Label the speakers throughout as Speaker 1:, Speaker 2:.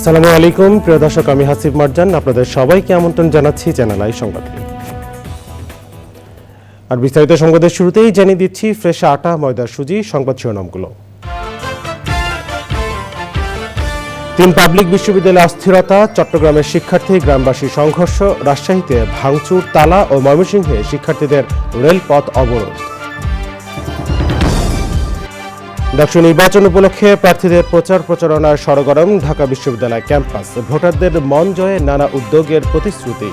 Speaker 1: আসসালামু আলাইকুম প্রিয় দর্শক আমি হাসিব মারজান আপনাদের সবাইকে আমন্ত্রণ জানাচ্ছি চ্যানেল আই সংবাদে আর বিস্তারিত সংবাদের শুরুতেই জানিয়ে দিচ্ছি ফ্রেশ আটা ময়দার সুজি সংবাদ শিরোনামগুলো তিন পাবলিক বিশ্ববিদ্যালয়ে অস্থিরতা চট্টগ্রামের শিক্ষার্থী গ্রামবাসী সংঘর্ষ রাজশাহীতে ভাঙচুর তালা ও ময়মনসিংহে শিক্ষার্থীদের রেলপথ অবরোধ ডাকসু নির্বাচন উপলক্ষে প্রার্থীদের প্রচার প্রচারণার সরগরম ঢাকা বিশ্ববিদ্যালয় ক্যাম্পাস ভোটারদের মন জয়ে নানা উদ্যোগের প্রতিশ্রুতি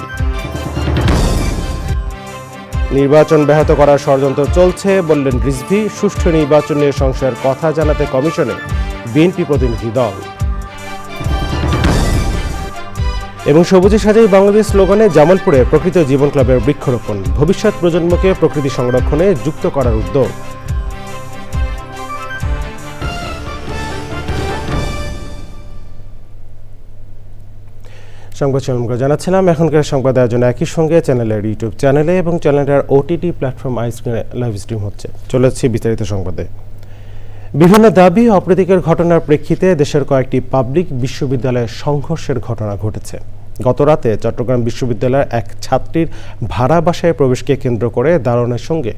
Speaker 1: নির্বাচন ব্যাহত করার ষড়যন্ত্র চলছে বললেন রিজভি সুষ্ঠু নির্বাচন নিয়ে সংশয়ের কথা জানাতে কমিশনে বিএনপি প্রতিনিধি দল এবং সবুজে সাজাই বাংলাদেশ স্লোগানে জামালপুরে প্রকৃত জীবন ক্লাবের বৃক্ষরোপণ ভবিষ্যৎ প্রজন্মকে প্রকৃতি সংরক্ষণে যুক্ত করার উদ্যোগ সংবাদ সম্পর্কে জানাচ্ছিলাম এখনকার সংবাদ আয়োজন একই সঙ্গে চ্যানেলের ইউটিউব চ্যানেলে এবং চ্যানেলের ওটিটি প্ল্যাটফর্ম আইসক্রিনে লাইভ স্ট্রিম হচ্ছে চলে বিস্তারিত সংবাদে বিভিন্ন দাবি অপ্রীতিকর ঘটনার প্রেক্ষিতে দেশের কয়েকটি পাবলিক বিশ্ববিদ্যালয়ে সংঘর্ষের ঘটনা ঘটেছে গতরাতে চট্টগ্রাম বিশ্ববিদ্যালয়ের এক ছাত্রীর ভাড়া বাসায় প্রবেশকে কেন্দ্র করে দারোয়ানের সঙ্গে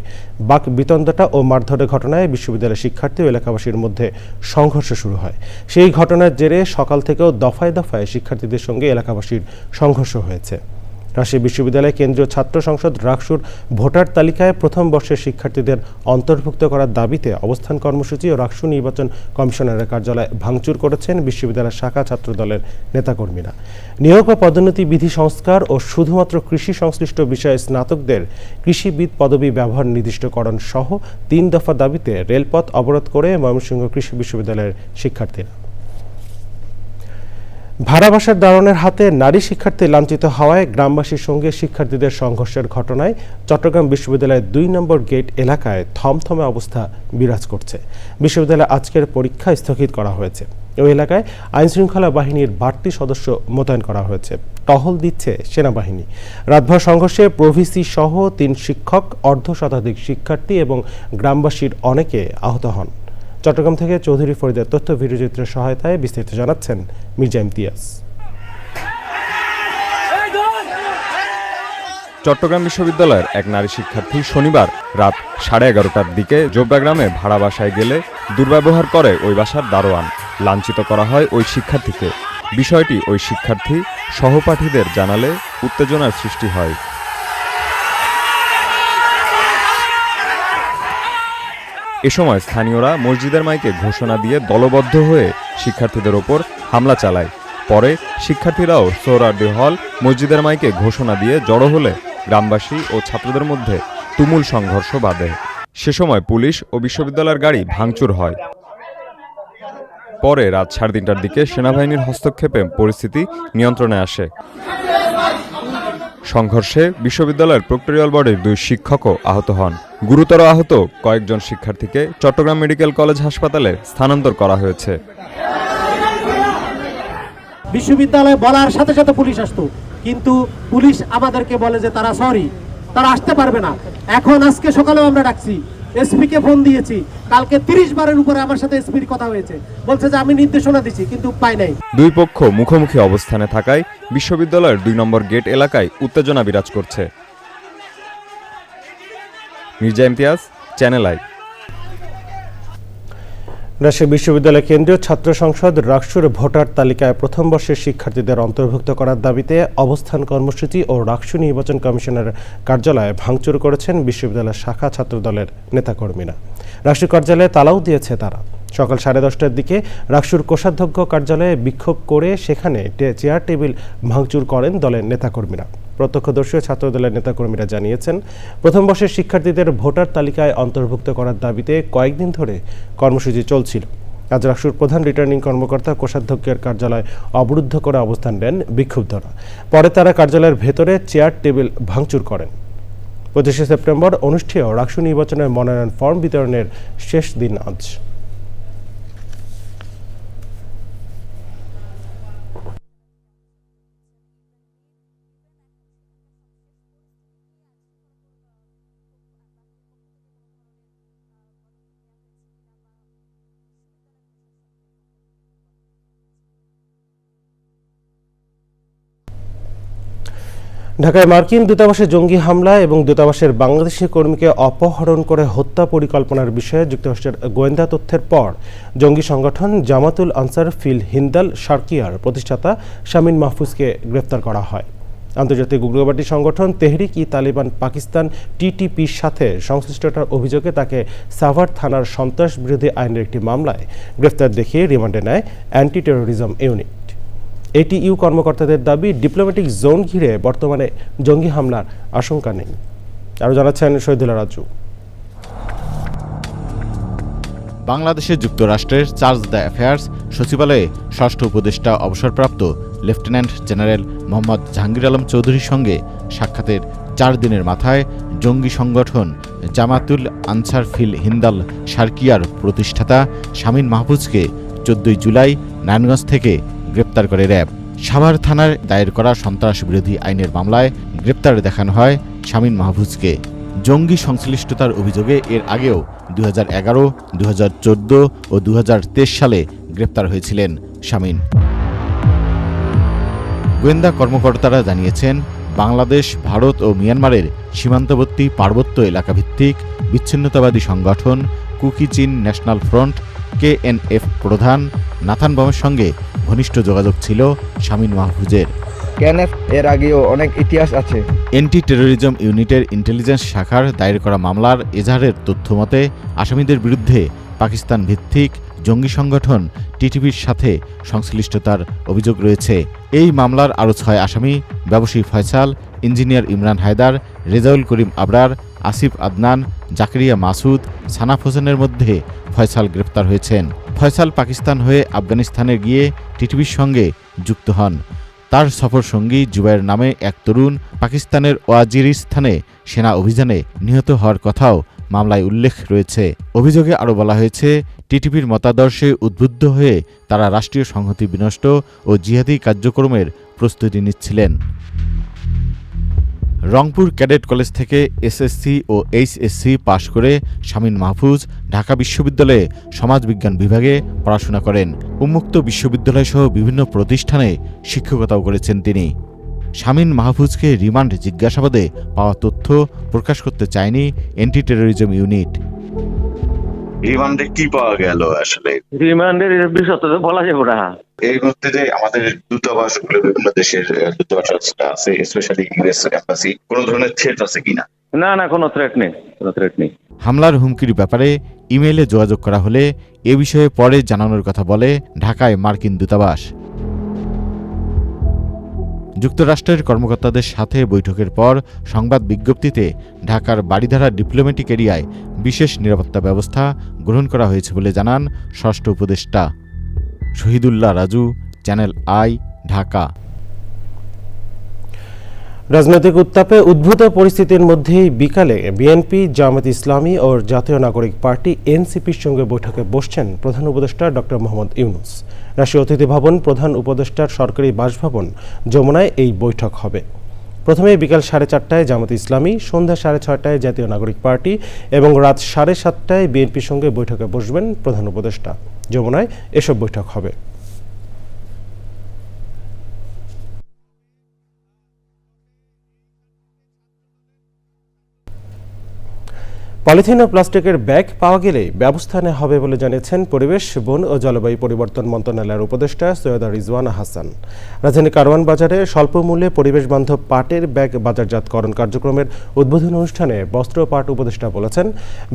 Speaker 1: বাক বিতন্দটা ও মারধরের ঘটনায় বিশ্ববিদ্যালয়ের শিক্ষার্থী ও এলাকাবাসীর মধ্যে সংঘর্ষ শুরু হয় সেই ঘটনার জেরে সকাল থেকেও দফায় দফায় শিক্ষার্থীদের সঙ্গে এলাকাবাসীর সংঘর্ষ হয়েছে রাজশাহী বিশ্ববিদ্যালয় কেন্দ্রীয় ছাত্র সংসদ রাকসুর ভোটার তালিকায় প্রথম বর্ষের শিক্ষার্থীদের অন্তর্ভুক্ত করার দাবিতে অবস্থান কর্মসূচি ও রাকসু নির্বাচন কমিশনারের কার্যালয় ভাঙচুর করেছেন বিশ্ববিদ্যালয়ের শাখা ছাত্র দলের নেতাকর্মীরা নিয়োগ ও পদোন্নতি বিধি সংস্কার ও শুধুমাত্র কৃষি সংশ্লিষ্ট বিষয়ে স্নাতকদের কৃষিবিদ পদবি ব্যবহার নির্দিষ্টকরণ সহ তিন দফা দাবিতে রেলপথ অবরোধ করে ময়মনসিংহ কৃষি বিশ্ববিদ্যালয়ের শিক্ষার্থীরা ভাড়াবাসার দারণের হাতে নারী শিক্ষার্থী লাঞ্ছিত হওয়ায় গ্রামবাসীর সঙ্গে শিক্ষার্থীদের সংঘর্ষের ঘটনায় চট্টগ্রাম বিশ্ববিদ্যালয়ের দুই নম্বর গেট এলাকায় থমথমে অবস্থা বিরাজ করছে বিশ্ববিদ্যালয়ে আজকের পরীক্ষা স্থগিত করা হয়েছে ওই এলাকায় আইনশৃঙ্খলা বাহিনীর বাড়তি সদস্য মোতায়েন করা হয়েছে টহল দিচ্ছে সেনাবাহিনী রাতভর সংঘর্ষে প্রভিসি সহ তিন শিক্ষক অর্ধ শতাধিক শিক্ষার্থী এবং গ্রামবাসীর অনেকে আহত হন চট্টগ্রাম থেকে চৌধুরী ফরিদের তথ্য ভিডিওচিত্রের সহায়তায় বিস্তারিত জানাচ্ছেন মির্জা ইমতিয়াজ
Speaker 2: চট্টগ্রাম বিশ্ববিদ্যালয়ের এক নারী শিক্ষার্থী শনিবার রাত সাড়ে এগারোটার দিকে জোবরা গ্রামে ভাড়া বাসায় গেলে দুর্ব্যবহার করে ওই বাসার দারোয়ান লাঞ্ছিত করা হয় ওই শিক্ষার্থীকে বিষয়টি ওই শিক্ষার্থী সহপাঠীদের জানালে উত্তেজনার সৃষ্টি হয় এ সময় স্থানীয়রা মসজিদের মাইকে ঘোষণা দিয়ে দলবদ্ধ হয়ে শিক্ষার্থীদের ওপর হামলা চালায় পরে শিক্ষার্থীরাও সোহরাডি হল মসজিদের মাইকে ঘোষণা দিয়ে জড়ো হলে গ্রামবাসী ও ছাত্রদের মধ্যে তুমুল সংঘর্ষ বাঁধে সে সময় পুলিশ ও বিশ্ববিদ্যালয়ের গাড়ি ভাঙচুর হয় পরে রাত সাড়ে তিনটার দিকে সেনাবাহিনীর হস্তক্ষেপে পরিস্থিতি নিয়ন্ত্রণে আসে সংঘর্ষে বিশ্ববিদ্যালয়ের প্রক্টোরিয়াল বোর্ডের দুই শিক্ষকও আহত হন গুরুতর আহত কয়েকজন শিক্ষার্থীকে চট্টগ্রাম মেডিকেল কলেজ হাসপাতালে স্থানান্তর করা হয়েছে
Speaker 3: বিশ্ববিদ্যালয়ে বলার সাথে সাথে পুলিশ আসতো কিন্তু পুলিশ আমাদেরকে বলে যে তারা সরি তারা আসতে পারবে না এখন আজকে সকালেও আমরা ডাকছি এসপিকে ফোন দিয়েছি কালকে তিরিশ বারের উপরে আমার সাথে এসপির কথা হয়েছে বলছে যে আমি নির্দেশনা দিচ্ছি কিন্তু পাই নাই
Speaker 2: দুই পক্ষ মুখোমুখি অবস্থানে থাকায় বিশ্ববিদ্যালয়ের দুই নম্বর গেট এলাকায় উত্তেজনা বিরাজ করছে মির্জা ইমতিয়াজ চ্যানেল আই
Speaker 1: রাজশাহী বিশ্ববিদ্যালয় কেন্দ্রীয় ছাত্র সংসদ রাকসুর ভোটার তালিকায় প্রথম বর্ষের শিক্ষার্থীদের অন্তর্ভুক্ত করার দাবিতে অবস্থান কর্মসূচি ও রাকসু নির্বাচন কমিশনের কার্যালয়ে ভাঙচুর করেছেন বিশ্ববিদ্যালয়ের শাখা ছাত্র দলের নেতাকর্মীরা রাকসু কার্যালয়ে তালাও দিয়েছে তারা সকাল সাড়ে দশটার দিকে রাকসুর কোষাধ্যক্ষ কার্যালয়ে বিক্ষোভ করে সেখানে চেয়ার টেবিল ভাঙচুর করেন দলের নেতাকর্মীরা প্রত্যক্ষদর্শী ছাত্র নেতাকর্মীরা জানিয়েছেন প্রথম বর্ষের শিক্ষার্থীদের ভোটার তালিকায় অন্তর্ভুক্ত করার দাবিতে কয়েকদিন ধরে কর্মসূচি চলছিল আজ রাকসুর প্রধান রিটার্নিং কর্মকর্তা কোষাধ্যক্ষের কার্যালয় অবরুদ্ধ করে অবস্থান নেন বিক্ষুব্ধরা পরে তারা কার্যালয়ের ভেতরে চেয়ার টেবিল ভাঙচুর করেন পঁচিশে সেপ্টেম্বর অনুষ্ঠেয় রাকসু নির্বাচনের মনোনয়ন ফর্ম বিতরণের শেষ দিন আজ ঢাকায় মার্কিন দূতাবাসে জঙ্গি হামলা এবং দূতাবাসের বাংলাদেশি কর্মীকে অপহরণ করে হত্যা পরিকল্পনার বিষয়ে যুক্তরাষ্ট্রের গোয়েন্দা তথ্যের পর জঙ্গি সংগঠন জামাতুল আনসার ফিল হিন্দাল সার্কিয়ার প্রতিষ্ঠাতা শামিন মাহফুজকে গ্রেপ্তার করা হয় আন্তর্জাতিক উগ্রবাদী সংগঠন তেহরিক ই তালিবান পাকিস্তান টিটিপির সাথে সংশ্লিষ্টতার অভিযোগে তাকে সাভার থানার সন্ত্রাস বিরোধী আইনের একটি মামলায় গ্রেফতার দেখিয়ে রিমান্ডে নেয় অ্যান্টি টেরোরিজম ইউনিট এটিইউ কর্মকর্তাদের দাবি ডিপ্লোম্যাটিক জোন ঘিরে বর্তমানে জঙ্গি হামলার আশঙ্কা নেই আরও জানাচ্ছেন শহীদুল্লাহ রাজু
Speaker 4: বাংলাদেশে যুক্তরাষ্ট্রের চার্জ দ্য অ্যাফেয়ার্স সচিবালয়ে ষষ্ঠ উপদেষ্টা অবসরপ্রাপ্ত লেফটেন্যান্ট জেনারেল মোহাম্মদ জাহাঙ্গীর আলম চৌধুরীর সঙ্গে সাক্ষাতের চার দিনের মাথায় জঙ্গি সংগঠন জামাতুল আনসার ফিল হিন্দাল সার্কিয়ার প্রতিষ্ঠাতা শামীন মাহফুজকে চোদ্দই জুলাই নারায়ণগঞ্জ থেকে গ্রেপ্তার করে র্যাব সাভার থানায় দায়ের করা সন্ত্রাস বিরোধী আইনের মামলায় গ্রেপ্তার দেখানো হয় শামীন মাহফুজকে জঙ্গি সংশ্লিষ্টতার অভিযোগে এর আগেও দু হাজার এগারো দু ও দু সালে গ্রেপ্তার হয়েছিলেন শামীন গোয়েন্দা কর্মকর্তারা জানিয়েছেন বাংলাদেশ ভারত ও মিয়ানমারের সীমান্তবর্তী পার্বত্য এলাকাভিত্তিক বিচ্ছিন্নতাবাদী সংগঠন Kuki Chin national front F প্রধান নাথান বামের সঙ্গে ঘনিষ্ঠ যোগাযোগ ছিল শামীম মাহফুজের
Speaker 5: কেএনএফ এর আগেও অনেক ইতিহাস আছে
Speaker 4: এন্টি টেরোরিজম ইউনিটের ইন্টেলিজেন্স শাখার দায়ের করা মামলার এজাহারের তথ্য মতে আসামিদের বিরুদ্ধে পাকিস্তান ভিত্তিক জঙ্গি সংগঠন টিটিভির সাথে সংশ্লিষ্টতার অভিযোগ রয়েছে এই মামলার আরও ছয় আসামি ব্যবসায়ী ফয়সাল ইঞ্জিনিয়ার ইমরান হায়দার রেজাউল করিম আবরার আসিফ আদনান জাকরিয়া মাসুদ সানাফ হোসেনের মধ্যে ফয়সাল গ্রেপ্তার হয়েছেন ফয়সাল পাকিস্তান হয়ে আফগানিস্তানে গিয়ে টিটিভির সঙ্গে যুক্ত হন তার সফর সঙ্গী জুবাইয়ের নামে এক তরুণ পাকিস্তানের ওয়াজিরিস্তানে সেনা অভিযানে নিহত হওয়ার কথাও মামলায় উল্লেখ রয়েছে অভিযোগে আরও বলা হয়েছে টিটিভির মতাদর্শে উদ্বুদ্ধ হয়ে তারা রাষ্ট্রীয় সংহতি বিনষ্ট ও জিহাদি কার্যক্রমের প্রস্তুতি নিচ্ছিলেন রংপুর ক্যাডেট কলেজ থেকে এসএসসি ও এইচএসসি পাশ করে শামীন মাহফুজ ঢাকা বিশ্ববিদ্যালয়ে সমাজবিজ্ঞান বিভাগে পড়াশোনা করেন উন্মুক্ত বিশ্ববিদ্যালয়সহ বিভিন্ন প্রতিষ্ঠানে শিক্ষকতাও করেছেন তিনি শামীন মাহফুজকে রিমান্ড জিজ্ঞাসাবাদে পাওয়া তথ্য প্রকাশ করতে চায়নি অ্যান্টি টেরোরিজম ইউনিট
Speaker 6: রিমান্ডে কি পাওয়া গেল আসলে
Speaker 7: রিমান্ডের বিষয় তো বলা যাবে না
Speaker 6: এই মুহূর্তে যে আমাদের দূতাবাস গুলো বিভিন্ন দেশের দূতাবাস আছে স্পেশালি ইউএস এম্বাসি কোনো ধরনের থ্রেট আছে কিনা
Speaker 7: না না কোনো থ্রেট নেই কোনো থ্রেট নেই
Speaker 4: হামলার হুমকির ব্যাপারে ইমেইলে যোগাযোগ করা হলে এ বিষয়ে পরে জানানোর কথা বলে ঢাকায় মার্কিন দূতাবাস যুক্তরাষ্ট্রের কর্মকর্তাদের সাথে বৈঠকের পর সংবাদ বিজ্ঞপ্তিতে ঢাকার বাড়িধারা ডিপ্লোম্যাটিক এরিয়ায় বিশেষ নিরাপত্তা ব্যবস্থা গ্রহণ করা হয়েছে বলে জানান ষষ্ঠ উপদেষ্টা শহীদুল্লাহ রাজু চ্যানেল আই ঢাকা
Speaker 8: রাজনৈতিক উত্তাপে উদ্ভূত পরিস্থিতির মধ্যেই বিকালে বিএনপি জামাত ইসলামী ও জাতীয় নাগরিক পার্টি এনসিপির সঙ্গে বৈঠকে বসছেন প্রধান উপদেষ্টা ডক্টর মোহাম্মদ ইউনুস রাষ্ট্রীয় অতিথি ভবন প্রধান উপদেষ্টার সরকারি বাসভবন যমুনায় এই বৈঠক হবে প্রথমে বিকাল সাড়ে চারটায় জামাত ইসলামী সন্ধ্যা সাড়ে ছয়টায় জাতীয় নাগরিক পার্টি এবং রাত সাড়ে সাতটায় বিএনপির সঙ্গে বৈঠকে বসবেন প্রধান উপদেষ্টা যমুনায় এসব বৈঠক হবে পলিথিন ও প্লাস্টিকের ব্যাগ পাওয়া গেলে ব্যবস্থা নেওয়া হবে বলে জানিয়েছেন পরিবেশ বন ও জলবায়ু পরিবর্তন মন্ত্রণালয়ের উপদেষ্টা সৈয়দ রিজওয়ান হাসান রাজধানী কারওয়ান বাজারে স্বল্প মূল্যে পরিবেশ বান্ধব পাটের ব্যাগ বাজারজাতকরণ কার্যক্রমের উদ্বোধন অনুষ্ঠানে বস্ত্র পাট উপদেষ্টা বলেছেন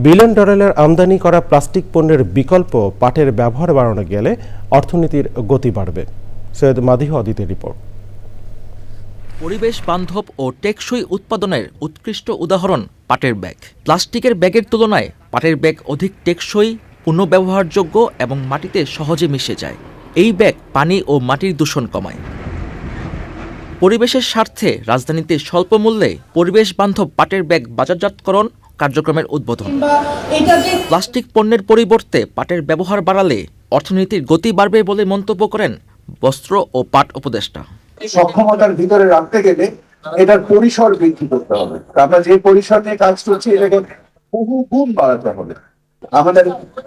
Speaker 8: বিলিয়ন ডলারের আমদানি করা প্লাস্টিক পণ্যের বিকল্প পাটের ব্যবহার বাড়ানো গেলে অর্থনীতির গতি বাড়বে সৈয়দ মাদিহ অদিতের রিপোর্ট
Speaker 9: পরিবেশ বান্ধব ও টেকসই উৎপাদনের উৎকৃষ্ট উদাহরণ পাটের ব্যাগ প্লাস্টিকের ব্যাগের তুলনায় পাটের ব্যাগ অধিক টেকসই পুনঃব্যবহারযোগ্য এবং মাটিতে সহজে মিশে যায় এই ব্যাগ পানি ও মাটির দূষণ কমায় পরিবেশের স্বার্থে রাজধানীতে স্বল্প মূল্যে পরিবেশ বান্ধব পাটের ব্যাগ বাজারজাতকরণ কার্যক্রমের উদ্বোধন প্লাস্টিক পণ্যের পরিবর্তে পাটের ব্যবহার বাড়ালে অর্থনীতির গতি বাড়বে বলে মন্তব্য করেন বস্ত্র ও পাট উপদেষ্টা
Speaker 10: সক্ষমতার ভিতরে রাখতে গেলে এটার পরিসর বৃদ্ধি করতে হবে আমরা যে পরিসর নিয়ে কাজ করছি এটাকে বহু গুণ বাড়াতে হবে আমাদের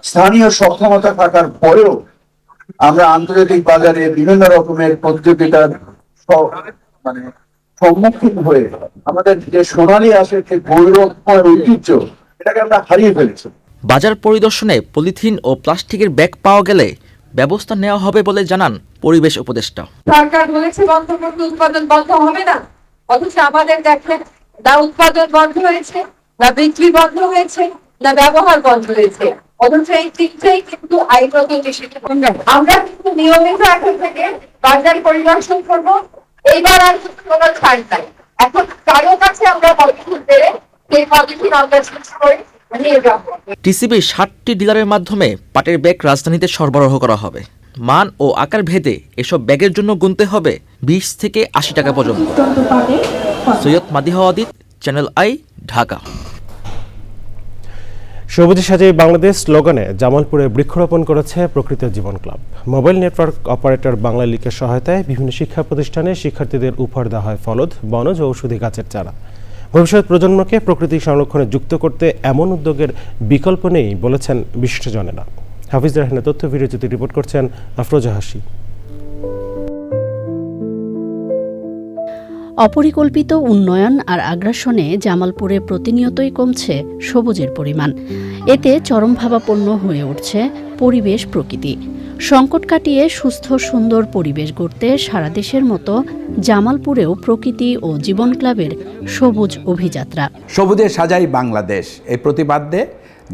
Speaker 10: স্থানীয় সক্ষমতা থাকার পরেও আমরা আন্তর্জাতিক বাজারে বিভিন্ন রকমের প্রতিযোগিতার মানে সম্মুখীন হয়ে আমাদের যে সোনালী আসে যে গৌরবময় ঐতিহ্য এটাকে আমরা
Speaker 9: হারিয়ে ফেলেছি বাজার পরিদর্শনে পলিথিন ও প্লাস্টিকের ব্যাগ পাওয়া গেলে ব্যবস্থা নেওয়া হবে বলে জানান পরিবেশ উপদেষ্টা
Speaker 11: সরকার বলেছে বন্ধ করতে উৎপাদন বন্ধ হবে না অথচ আমাদের দেখেন না উৎপাদন বন্ধ হয়েছে না বিক্রি বন্ধ হয়েছে না ব্যবহার বন্ধ হয়েছে অথচ এই তিনটাই কিন্তু নিষিদ্ধ আমরা কিন্তু নিয়মিত এখন থেকে বাজার পরিদর্শন করব এইবার আর কোনো ছাড় নাই এখন কারো কাছে আমরা পলিথিন পেরে সেই পলিথিন আমরা করি
Speaker 9: টিসিবির ষাটটি ডিলারের মাধ্যমে পাটের ব্যাগ রাজধানীতে সরবরাহ করা হবে মান ও আকার ভেদে এসব ব্যাগের জন্য গুনতে হবে বিশ থেকে আশি টাকা পর্যন্ত সৈয়দ মাদিহ চ্যানেল আই ঢাকা
Speaker 8: সবুজের সাজে বাংলাদেশ স্লোগানে জামালপুরে বৃক্ষরোপণ করেছে প্রকৃত জীবন ক্লাব মোবাইল নেটওয়ার্ক অপারেটর বাংলা লীগের সহায়তায় বিভিন্ন শিক্ষা প্রতিষ্ঠানে শিক্ষার্থীদের উপহার দেওয়া হয় ফলদ বনজ ঔষধি গাছের চারা ভবিষ্যৎ প্রজন্মকে প্রকৃতি সংরক্ষণে যুক্ত করতে এমন উদ্যোগের বিকল্প নেই বলেছেন বিশিষ্টজনেরা হাফিজ রাহানের তথ্য ভিডিওচিত্র রিপোর্ট করছেন আফরোজা হাসি
Speaker 12: অপরিকল্পিত উন্নয়ন আর আগ্রাসনে জামালপুরে প্রতিনিয়তই কমছে সবুজের পরিমাণ এতে চরমভাবাপন্ন হয়ে উঠছে পরিবেশ প্রকৃতি সংকট কাটিয়ে সুস্থ সুন্দর পরিবেশ গড়তে সারা দেশের মতো জামালপুরেও প্রকৃতি ও জীবন ক্লাবের সবুজ অভিযাত্রা
Speaker 13: সবুজে সাজাই বাংলাদেশ এই প্রতিবাদে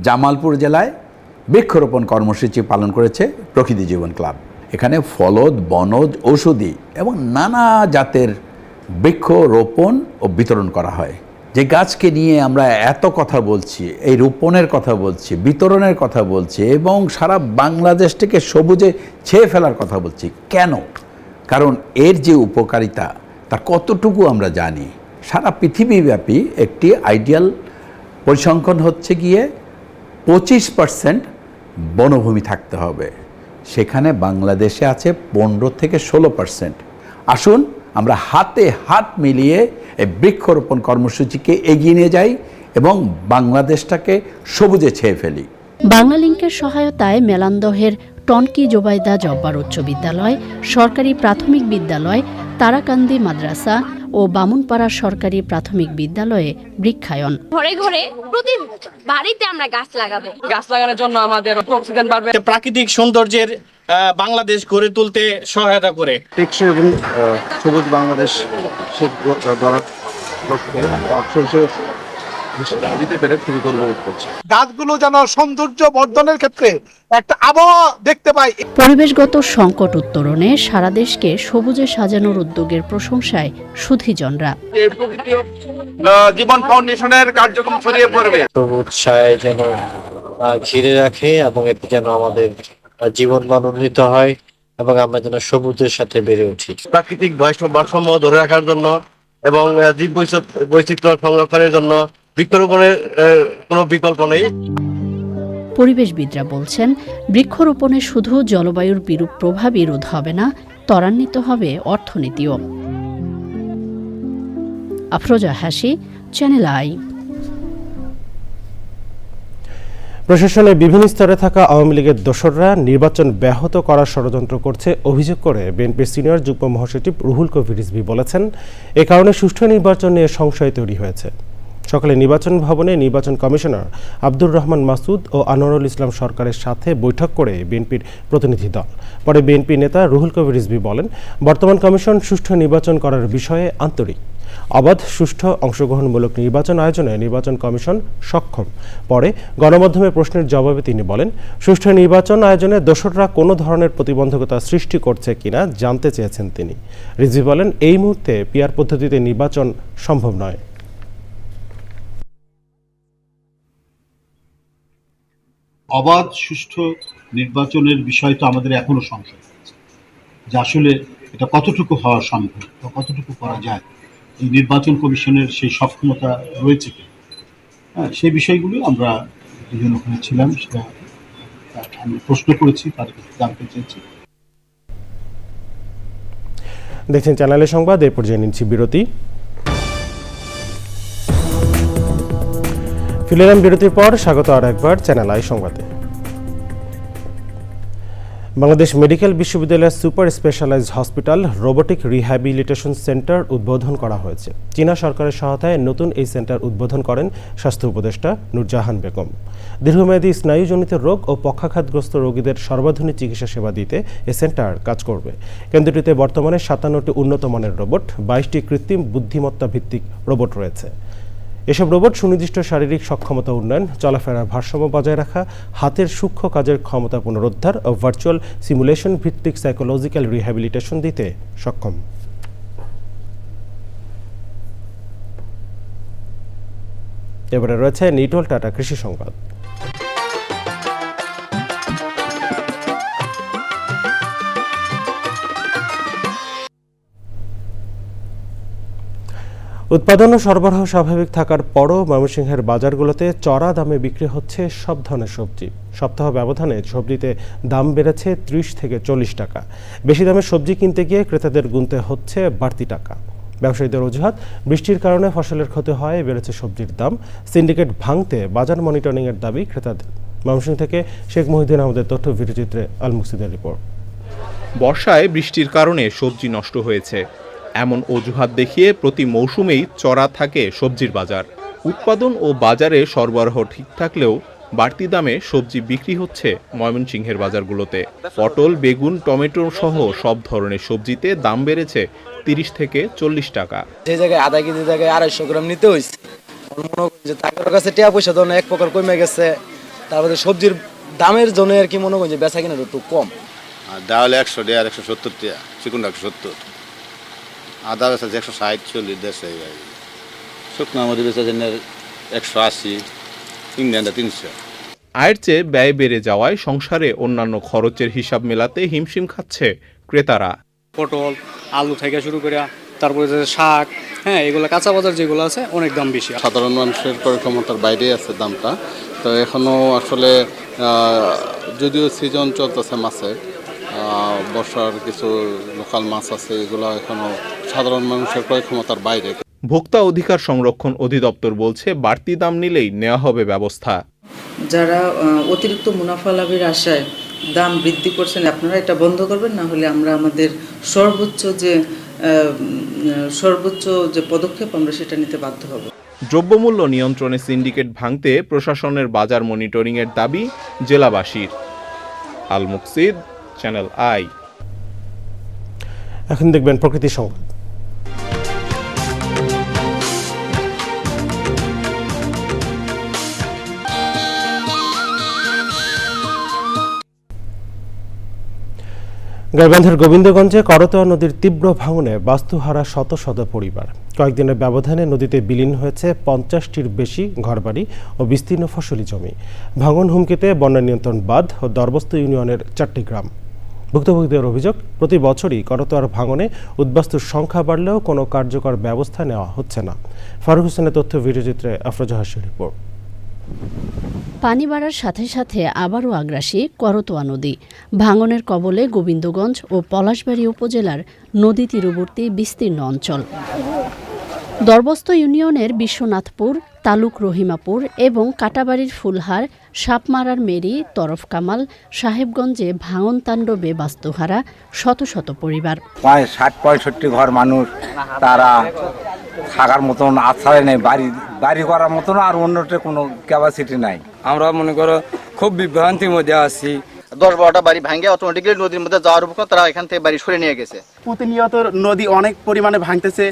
Speaker 13: জামালপুর জেলায় বৃক্ষরোপণ কর্মসূচি পালন করেছে প্রকৃতি জীবন ক্লাব এখানে ফলদ বনজ ঔষধি এবং নানা জাতের বৃক্ষ রোপণ ও বিতরণ করা হয় যে গাছকে নিয়ে আমরা এত কথা বলছি এই রোপণের কথা বলছি বিতরণের কথা বলছি এবং সারা বাংলাদেশটিকে সবুজে ছেয়ে ফেলার কথা বলছি কেন কারণ এর যে উপকারিতা তা কতটুকু আমরা জানি সারা পৃথিবীব্যাপী একটি আইডিয়াল পরিসংখ্যান হচ্ছে গিয়ে পঁচিশ পার্সেন্ট বনভূমি থাকতে হবে সেখানে বাংলাদেশে আছে পনেরো থেকে ষোলো পার্সেন্ট আসুন আমরা হাতে হাত মিলিয়ে এই বৃক্ষরোপণ কর্মসূচিকে এগিয়ে নিয়ে যাই এবং বাংলাদেশটাকে সবুজে ছেয়ে ফেলি
Speaker 12: বাংলালিংকের সহায়তায় মেলান্দহের টনকি জোবাইদা জব্বার উচ্চ বিদ্যালয় সরকারি প্রাথমিক বিদ্যালয় তারাকান্দি মাদ্রাসা ও বামুনপাড়া সরকারি প্রাথমিক বিদ্যালয়ে বৃক্ষায়ন
Speaker 14: ঘরে ঘরে প্রতি বাড়িতে আমরা গাছ লাগাবো
Speaker 15: গাছ লাগানোর জন্য আমাদের অক্সিজেন বাড়বে
Speaker 16: প্রাকৃতিক সৌন্দর্যের বাংলাদেশ গড়ে তুলতে সহায়তা করে
Speaker 17: টেকসই এবং সবুজ বাংলাদেশ
Speaker 18: গাছগুলো যেন সৌন্দর্য বর্ধনের ক্ষেত্রে একটা আবহাওয়া দেখতে পাই
Speaker 12: পরিবেশগত সংকট উত্তরণে সারা দেশকে সবুজে সাজানোর উদ্যোগের প্রশংসায় সুধীজনরা
Speaker 19: জীবন ফাউন্ডেশনের কার্যক্রম ছড়িয়ে পড়বে
Speaker 20: সবুজ ছায় যেন ঘিরে রাখে এবং এটি যেন আমাদের জীবন মানোন্নীত হয় এবং আমরা যেন সবুজের সাথে বেড়ে উঠি
Speaker 21: প্রাকৃতিক ভারসাম্য ধরে রাখার জন্য এবং জীব বৈচিত্র্য সংরক্ষণের জন্য বৃক্ষরোপণের কোনো বিকল্প নেই
Speaker 12: পরিবেশবিদরা বলছেন বৃক্ষরোপণে শুধু জলবায়ুর বিরূপ প্রভাবই রোধ হবে না ত্বরান্বিত হবে অর্থনীতিও আফরোজা হাসি চ্যানেল আই
Speaker 8: প্রশাসনের বিভিন্ন স্তরে থাকা আওয়ামী লীগের দোসররা নির্বাচন ব্যাহত করার ষড়যন্ত্র করছে অভিযোগ করে বিএনপির সিনিয়র যুগ্ম মহাসচিব রুহুল কবির রিজভি বলেছেন এ কারণে সুষ্ঠু নির্বাচন নিয়ে সংশয় তৈরি হয়েছে সকালে নির্বাচন ভবনে নির্বাচন কমিশনার আব্দুর রহমান মাসুদ ও আনোয়ারুল ইসলাম সরকারের সাথে বৈঠক করে বিএনপির প্রতিনিধি দল পরে বিএনপি নেতা রুহুল কবির রিজভি বলেন বর্তমান কমিশন সুষ্ঠু নির্বাচন করার বিষয়ে আন্তরিক অবাধ সুষ্ঠু অংশগ্রহণমূলক নির্বাচন আয়োজনে নির্বাচন কমিশন সক্ষম পরে গণমাধ্যমে প্রশ্নের জবাবে তিনি বলেন সুষ্ঠু নির্বাচন আয়োজনে দোসররা কোনো ধরনের প্রতিবন্ধকতা সৃষ্টি করছে কিনা জানতে চেয়েছেন তিনি রিজি বলেন এই মুহূর্তে পিয়ার পদ্ধতিতে নির্বাচন সম্ভব নয়
Speaker 22: অবাধ সুষ্ঠু নির্বাচনের বিষয় তো আমাদের এখনো সংশয় যে আসলে এটা কতটুকু হওয়া সম্ভব বা কতটুকু করা যায় নির্বাচন কমিশনের সেই সক্ষমতা রয়েছে কি হ্যাঁ সেই বিষয়গুলো আমরা দুজন ওখানে ছিলাম সেটা আমি প্রশ্ন করেছি তার জানতে চেয়েছি
Speaker 8: দেখছেন চ্যানেলের সংবাদ এর পর্যায়ে নিচ্ছি বিরতি ফিলেরাম বিরতির পর স্বাগত আর একবার চ্যানেল আই সংবাদে বাংলাদেশ মেডিকেল বিশ্ববিদ্যালয়ের super specialised hospital robotic rehabilitation centre উদ্বোধন করা হয়েছে চীনা সরকারের সহায়তায় নতুন এই সেন্টার উদ্বোধন করেন স্বাস্থ্য উপদেষ্টা নুরজাহান বেগম দীর্ঘমেয়াদী স্নায়ুজনিত রোগ ও পক্ষাঘাতগ্রস্ত রোগীদের সর্বাধুনিক চিকিৎসা সেবা দিতে এ সেন্টার কাজ করবে কেন্দ্রটিতে বর্তমানে সাতান্নটি উন্নত মানের রোবট বাইশটি কৃত্রিম বুদ্ধিমত্তা ভিত্তিক রোবট রয়েছে এসব রোবট সুনির্দিষ্ট শারীরিক সক্ষমতা উন্নয়ন চলাফেরার ভারসাম্য বজায় রাখা হাতের সূক্ষ্ম কাজের ক্ষমতা পুনরুদ্ধার ও ভার্চুয়াল সিমুলেশন ভিত্তিক সাইকোলজিক্যাল রিহ্যাবিলিটেশন দিতে সক্ষম এবারে রয়েছে নিটল টাটা কৃষি সংবাদ উৎপাদন ও সরবরাহ স্বাভাবিক থাকার পরও ময়মনসিংহের বাজারগুলোতে চড়া দামে বিক্রি হচ্ছে সব ধরনের সবজি সপ্তাহ ব্যবধানে সবজিতে দাম বেড়েছে ত্রিশ থেকে চল্লিশ টাকা বেশি দামে সবজি কিনতে গিয়ে ক্রেতাদের গুনতে হচ্ছে বাড়তি টাকা ব্যবসায়ীদের অজুহাত বৃষ্টির কারণে ফসলের ক্ষতি হয় বেড়েছে সবজির দাম সিন্ডিকেট ভাঙতে বাজার মনিটরিংয়ের দাবি ক্রেতাদের ময়মনসিংহ থেকে শেখ মহিউদ্দিন আহমদের তথ্য ভিডিওচিত্রে আল রিপোর্ট
Speaker 23: বর্ষায় বৃষ্টির কারণে সবজি নষ্ট হয়েছে এমন অজুহাত দেখিয়ে প্রতি মৌসুমেই চড়া থাকে সবজির বাজার উৎপাদন ও বাজারে সরবরাহ ঠিক থাকলেও বাড়তি দামে সবজি বিক্রি হচ্ছে ময়মনসিংহের বাজারগুলোতে পটল বেগুন টমেটো সহ সব ধরনের সবজিতে দাম বেড়েছে তিরিশ থেকে চল্লিশ টাকা
Speaker 24: যে জায়গায় আধা কেজি জায়গায় আড়াইশো গ্রাম নিতে হয়েছে যে তাদের কাছে টিয়া পয়সা ধরুন এক প্রকার কমে গেছে তারপরে সবজির দামের জন্য আর কি মনে করেন যে বেচা একটু কম
Speaker 25: আর ডাল একশো টাকা একশো সত্তর টাকা চিকুন একশো সত্তর আদা বেচা যে একশো ষাট চল্লিশ দেশে
Speaker 26: শুকনো মরি বেচা যেন একশো আশি ইংল্যান্ডে তিনশো
Speaker 23: আয়ের চেয়ে ব্যয় বেড়ে যাওয়ায় সংসারে অন্যান্য খরচের হিসাব মেলাতে হিমশিম খাচ্ছে ক্রেতারা
Speaker 27: পটল আলু থেকে শুরু করে তারপরে যে শাক হ্যাঁ এগুলো কাঁচা বাজার যেগুলো আছে অনেক দাম বেশি
Speaker 28: সাধারণ মানুষের ক্রয় ক্ষমতার বাইরে আছে দামটা তো এখনও আসলে যদিও সিজন চলতেছে মাছের বর্ষার কিছু লোকাল মাছ আছে এগুলো এখনো সাধারণ মানুষের ক্রয় ক্ষমতার বাইরে
Speaker 23: ভোক্তা অধিকার সংরক্ষণ অধিদপ্তর বলছে বাড়তি দাম নিলেই নেওয়া হবে ব্যবস্থা
Speaker 29: যারা অতিরিক্ত মুনাফা লাভের আশায় দাম বৃদ্ধি করছেন আপনারা এটা বন্ধ করবেন না হলে আমরা আমাদের সর্বোচ্চ যে সর্বোচ্চ যে পদক্ষেপ আমরা সেটা নিতে বাধ্য হব
Speaker 23: দ্রব্যমূল্য নিয়ন্ত্রণে সিন্ডিকেট ভাঙতে প্রশাসনের বাজার মনিটরিংয়ের দাবি জেলাবাসীর আলমুকসিদ চ্যানেল আই
Speaker 8: এখন দেখবেন প্রকৃতি সংবাদ গাইবান্ধার গোবিন্দগঞ্জে করতোয়া নদীর তীব্র ভাঙনে বাস্তুহারা শত শত পরিবার কয়েকদিনের ব্যবধানে নদীতে বিলীন হয়েছে পঞ্চাশটির বেশি ঘরবাড়ি ও বিস্তীর্ণ ফসলি জমি ভাঙন হুমকিতে বন্যা নিয়ন্ত্রণ বাঁধ ও দরবস্ত ইউনিয়নের চারটি গ্রাম ভুক্তভোগীদের অভিযোগ প্রতি বছরই করতোয়ার ভাঙনে উদ্বাস্তুর সংখ্যা বাড়লেও কোনো কার্যকর ব্যবস্থা নেওয়া হচ্ছে না ফারুক হোসেনের তথ্য ভিডিওচিত্রে আফরোজা হাসির রিপোর্ট
Speaker 12: পানি বাড়ার সাথে সাথে আবারও আগ্রাসী করতোয়া নদী ভাঙনের কবলে গোবিন্দগঞ্জ ও পলাশবাড়ী উপজেলার নদী তীরবর্তী বিস্তীর্ণ অঞ্চল দরবস্ত ইউনিয়নের বিশ্বনাথপুর তালুক রহিমাপুর এবং কাটাবাড়ির ফুলহার সাপমারার মেরি তরফ কামাল সাহেবগঞ্জে ভাঙন তাণ্ডবে বাস্তুহারা শত শত পরিবার
Speaker 20: প্রায় ষাট পঁয়ষট্টি ঘর মানুষ তারা থাকার মতন আশ্রয় নেই বাড়ি বাড়ি করার মতন আর অন্যটা কোনো ক্যাপাসিটি নাই আমরা মনে করো খুব বিভ্রান্তির মধ্যে আছি
Speaker 21: দশ বারোটা বাড়ি ভাঙে অটোমেটিক্যালি নদীর মধ্যে যাওয়ার উপর তারা এখান থেকে বাড়ি সরে নিয়ে গেছে
Speaker 22: প্রতিনিয়ত নদী অনেক পরিমাণে ভাঙতেছে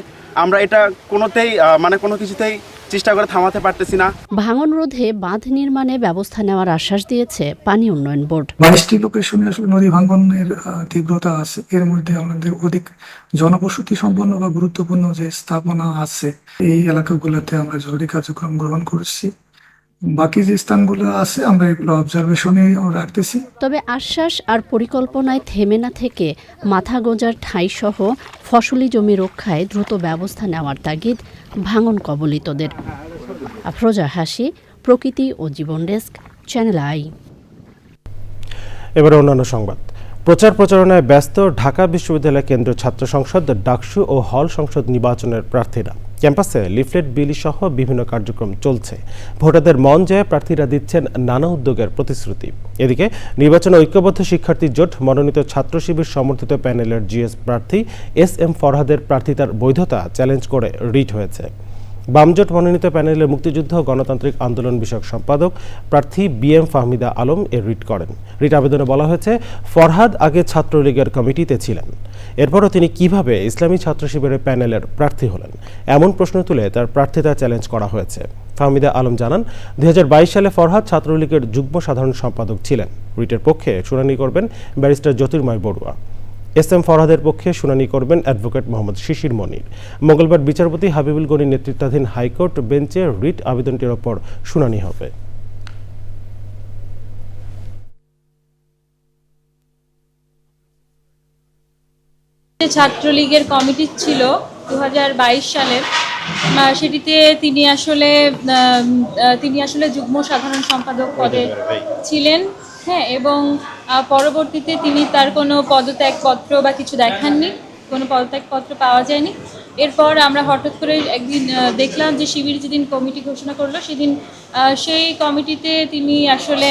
Speaker 22: আমরা এটা কোনোতেই মানে কোনো কিছুতেই চেষ্টা করে থামাতে পারতেছি না
Speaker 12: ভাঙন রোধে বাঁধ নির্মাণে ব্যবস্থা নেওয়ার আশ্বাস দিয়েছে পানি উন্নয়ন বোর্ড
Speaker 23: বাইশটি লোকেশনে আসলে নদী ভাঙনের তীব্রতা আছে এর মধ্যে আমাদের অধিক জনবসতি সম্পন্ন বা গুরুত্বপূর্ণ যে স্থাপনা আছে এই এলাকাগুলোতে আমরা জরুরি কার্যক্রম গ্রহণ করেছি বাকি যে স্থানগুলো আছে আমরা এগুলো অবজারভেশনে রাখতেছি
Speaker 12: তবে আশ্বাস আর পরিকল্পনায় থেমে না থেকে মাথা গোজার ঠাঁই সহ ফসলি জমি রক্ষায় দ্রুত ব্যবস্থা নেওয়ার তাগিদ ভাঙন কবলিতদের আফরোজা হাসি প্রকৃতি ও জীবন ডেস্ক চ্যানেল আই
Speaker 8: এবার অন্যান্য সংবাদ প্রচার প্রচারণায় ব্যস্ত ঢাকা বিশ্ববিদ্যালয় কেন্দ্র ছাত্র সংসদ ডাকসু ও হল সংসদ নির্বাচনের প্রার্থীরা ক্যাম্পাসে লিফলেট বিলি সহ বিভিন্ন কার্যক্রম চলছে ভোটারদের মন জয়ে প্রার্থীরা দিচ্ছেন নানা উদ্যোগের প্রতিশ্রুতি এদিকে নির্বাচনে ঐক্যবদ্ধ শিক্ষার্থী জোট মনোনীত ছাত্র শিবির সমর্থিত প্যানেলের জিএস প্রার্থী এস এম ফরহাদের প্রার্থিতার বৈধতা চ্যালেঞ্জ করে রিট হয়েছে বামজোট মনোনীত প্যানেলে মুক্তিযুদ্ধ গণতান্ত্রিক আন্দোলন বিষয়ক সম্পাদক প্রার্থী বি এম ফাহমিদা আলম এর রিট করেন রিট আবেদনে বলা হয়েছে ফরহাদ আগে ছাত্রলীগের কমিটিতে ছিলেন এরপরও তিনি কিভাবে ইসলামী ছাত্র শিবিরের প্যানেলের প্রার্থী হলেন এমন প্রশ্ন তুলে তার প্রার্থিতা চ্যালেঞ্জ করা হয়েছে ফাহমিদা আলম জানান দুই সালে ফরহাদ ছাত্রলীগের যুগ্ম সাধারণ সম্পাদক ছিলেন রিটের পক্ষে শুনানি করবেন barrister Jyotirmoy Barua S M ফরহাদের পক্ষে শুনানি করবেন অ্যাডভোকেট মোহাম্মদ শিশির মনির মঙ্গলবার বিচারপতি হাবিবুল গনি নেতৃত্বাধীন হাইকোর্ট বেঞ্চে রিট আবেদনটির ওপর শুনানি হবে
Speaker 14: ছাত্রলীগের কমিটি ছিল দু সালের সেটিতে তিনি আসলে তিনি আসলে যুগ্ম সাধারণ সম্পাদক পদে ছিলেন হ্যাঁ এবং পরবর্তীতে তিনি তার কোনো পদত্যাগপত্র বা কিছু দেখাননি কোনো পদত্যাগপত্র পাওয়া যায়নি এরপর আমরা হঠাৎ করে একদিন দেখলাম যে শিবির যেদিন কমিটি ঘোষণা করলো সেদিন সেই কমিটিতে তিনি আসলে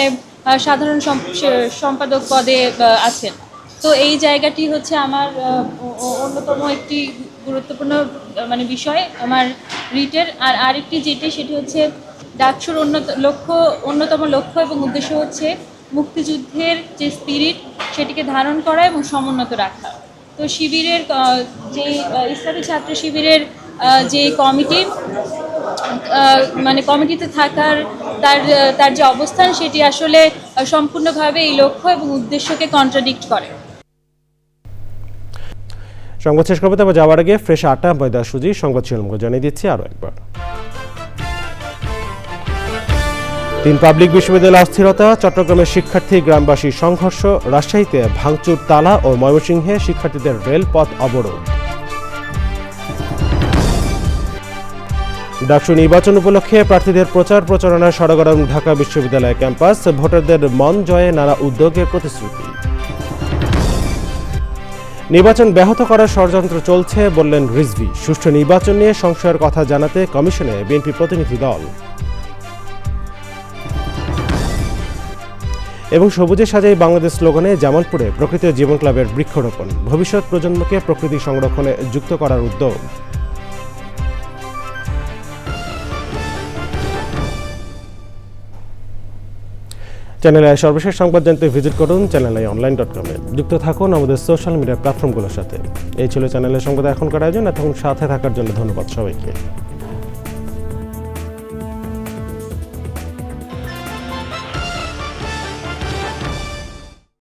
Speaker 14: সাধারণ সম্পাদক পদে আছেন তো এই জায়গাটি হচ্ছে আমার অন্যতম একটি গুরুত্বপূর্ণ মানে বিষয় আমার রিটের আর আরেকটি যেটি সেটি হচ্ছে ডাকসুর অন্য লক্ষ্য অন্যতম লক্ষ্য এবং উদ্দেশ্য হচ্ছে মুক্তিযুদ্ধের যে স্পিরিট সেটিকে ধারণ করা এবং সমুন্নত রাখা তো শিবিরের যে ইসলামী ছাত্র শিবিরের যে কমিটি মানে কমিটিতে থাকার তার তার যে অবস্থান সেটি আসলে সম্পূর্ণভাবে এই লক্ষ্য এবং উদ্দেশ্যকে কন্ট্রাডিক্ট করে
Speaker 8: সংবাদ শেষ করবো তবে যাওয়ার আগে ফ্রেশ আটা ময়দা সুজি সংবাদ শিলমকে জানিয়ে দিচ্ছি আরও একবার তিন পাবলিক বিশ্ববিদ্যালয়ে অস্থিরতা চট্টগ্রামের শিক্ষার্থী গ্রামবাসী সংঘর্ষ রাজশাহীতে ভাঙচুর তালা ও ময়মনসিংহে শিক্ষার্থীদের রেলপথ অবরোধ ডাকসু নির্বাচন উপলক্ষে প্রার্থীদের প্রচার প্রচারণায় সরগরম ঢাকা বিশ্ববিদ্যালয় ক্যাম্পাস ভোটারদের মন জয়ে নানা উদ্যোগের প্রতিশ্রুতি নির্বাচন ব্যাহত করার ষড়যন্ত্র চলছে বললেন রিজভি সুষ্ঠু নির্বাচন নিয়ে সংশয়ের কথা জানাতে কমিশনে বিএনপি প্রতিনিধি দল এবং সবুজের সাজাই বাংলাদেশ স্লোগানে জামালপুরে প্রকৃত জীবন ক্লাবের বৃক্ষরোপণ ভবিষ্যৎ প্রজন্মকে প্রকৃতি সংরক্ষণে যুক্ত করার উদ্যোগ চ্যানেলের সর্বশেষ সংবাদ জানতে ভিজিট করুন চ্যানেল আই অনলাইন ডট কমে যুক্ত থাকুন আমাদের সোশ্যাল মিডিয়া প্ল্যাটফর্মগুলোর সাথে এই ছিল চ্যানেলের সংবাদ এখনকার আয়োজন এবং সাথে থাকার জন্য ধন্যবাদ সবাইকে